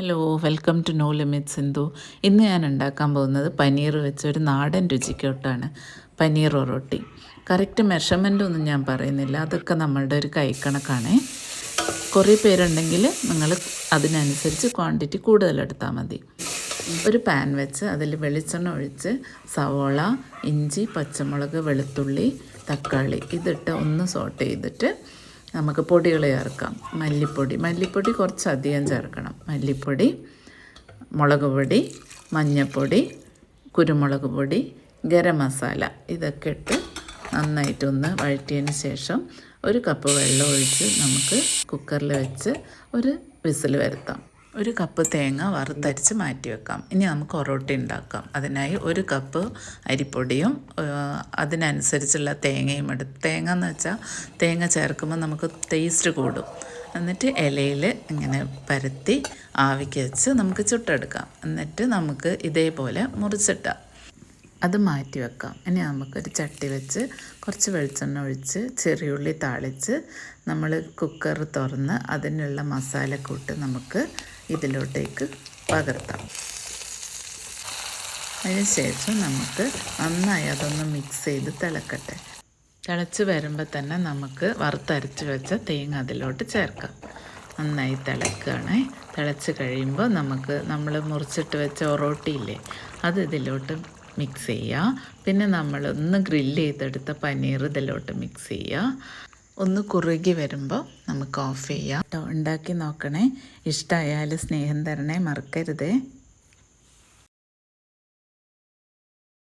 Hello welcome to No Limits Sindhu ഇന്ന് ഞാൻ ഉണ്ടാക്കാൻ പോകുന്നത് പനീർ വെച്ച ഒരു നാടൻ രുചിക്കോട്ടാണ് പനീർ ഒറോട്ടി കറക്റ്റ് മെഷർമെന്റ് ഒന്നും ഞാൻ പറയുന്നില്ല അതൊക്കെ നമ്മളുടെ ഒരു കൈക്കണക്കാണേ. കുറേ പേരുണ്ടെങ്കിൽ നിങ്ങൾ അതിനനുസരിച്ച് ക്വാണ്ടിറ്റി കൂടുതലെടുത്താൽ മതി. ഒരു പാൻ വെച്ച് അതിൽ വെളിച്ചെണ്ണ ഒഴിച്ച് സവോള ഇഞ്ചി പച്ചമുളക് വെളുത്തുള്ളി തക്കാളി ഇതിട്ട് ഒന്ന് സോട്ട് ചെയ്തിട്ട് നമുക്ക് പൊടികൾ ചേർക്കാം. മല്ലിപ്പൊടി. മല്ലിപ്പൊടി കുറച്ചധികം ചേർക്കണം. മല്ലിപ്പൊടി മുളക് പൊടി മഞ്ഞൾപ്പൊടി കുരുമുളക് പൊടി ഗരം മസാല. ഇതൊക്കെ ഇട്ട് നന്നായിട്ടൊന്ന് വഴറ്റിയതിന് ശേഷം ഒരു കപ്പ് വെള്ളം ഒഴിച്ച് നമുക്ക് കുക്കറിൽ വെച്ച് ഒരു വിസിൽ വരുത്താം. ഒരു കപ്പ് തേങ്ങ വറുത്തരിച്ച് മാറ്റി വെക്കാം. ഇനി നമുക്ക് ഒറോട്ടി ഉണ്ടാക്കാം. അതിനായി ഒരു കപ്പ് അരിപ്പൊടിയും അതിനനുസരിച്ചുള്ള തേങ്ങയും എടുത്ത് തേങ്ങ എന്ന് വെച്ചാൽ തേങ്ങ ചേർക്കുമ്പോൾ നമുക്ക് ടേസ്റ്റ് കൂടും. എന്നിട്ട് ഇലയിൽ ഇങ്ങനെ പരത്തി ആവിക്ക് വെച്ച് നമുക്ക് ചുട്ടെടുക്കാം. എന്നിട്ട് നമുക്ക് ഇതേപോലെ മുറിച്ചിട്ടാം. അത് മാറ്റി വെക്കാം. ഇനി നമുക്കൊരു ചട്ടി വെച്ച് കുറച്ച് വെളിച്ചെണ്ണ ഒഴിച്ച് ചെറിയുള്ളി താളിച്ച് നമ്മൾ കുക്കർ തുറന്ന് അതിനുള്ള മസാലക്കൂട്ട് നമുക്ക് ഇതിലോട്ടേക്ക് പകർത്താം. അതിന് ശേഷം നമുക്ക് നന്നായി അതൊന്ന് മിക്സ് ചെയ്ത് തിളക്കട്ടെ. തിളച്ച് വരുമ്പോൾ തന്നെ നമുക്ക് വറുത്തരച്ച് വെച്ച തേങ്ങ അതിലോട്ട് ചേർക്കാം. നന്നായി തിളക്കുകയാണ് തിളച്ച് കഴിയുമ്പോൾ നമുക്ക് നമ്മൾ മുറിച്ചിട്ട് വെച്ച ഒറോട്ടിയില്ലേ അത് ഇതിലോട്ട് മിക്സ് ചെയ്യുക പിന്നെ നമ്മൾ ഒന്ന് ഗ്രില്ല് ചെയ്തെടുത്ത പനീർ ഇതിലോട്ട് മിക്സ് ചെയ്യുക ഒന്ന് കുറുകി വരുമ്പോൾ നമുക്ക് ഓഫ് ചെയ്യാം. ഉണ്ടാക്കി നോക്കണേ. ഇഷ്ടമായാൽ സ്നേഹം തരണേ മറക്കരുതേ.